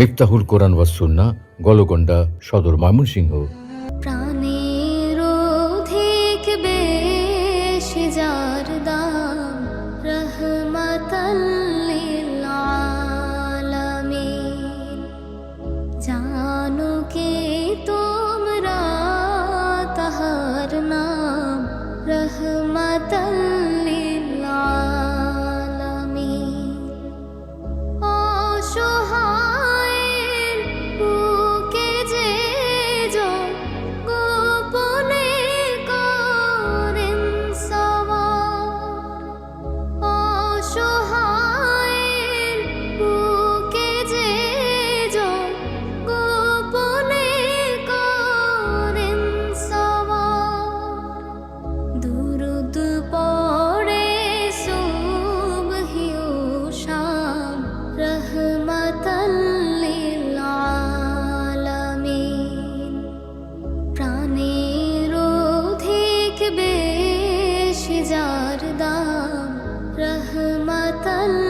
Miftahul Quran ওয়াসুন্না গলগন্ডা Sadar Mymensingh. 的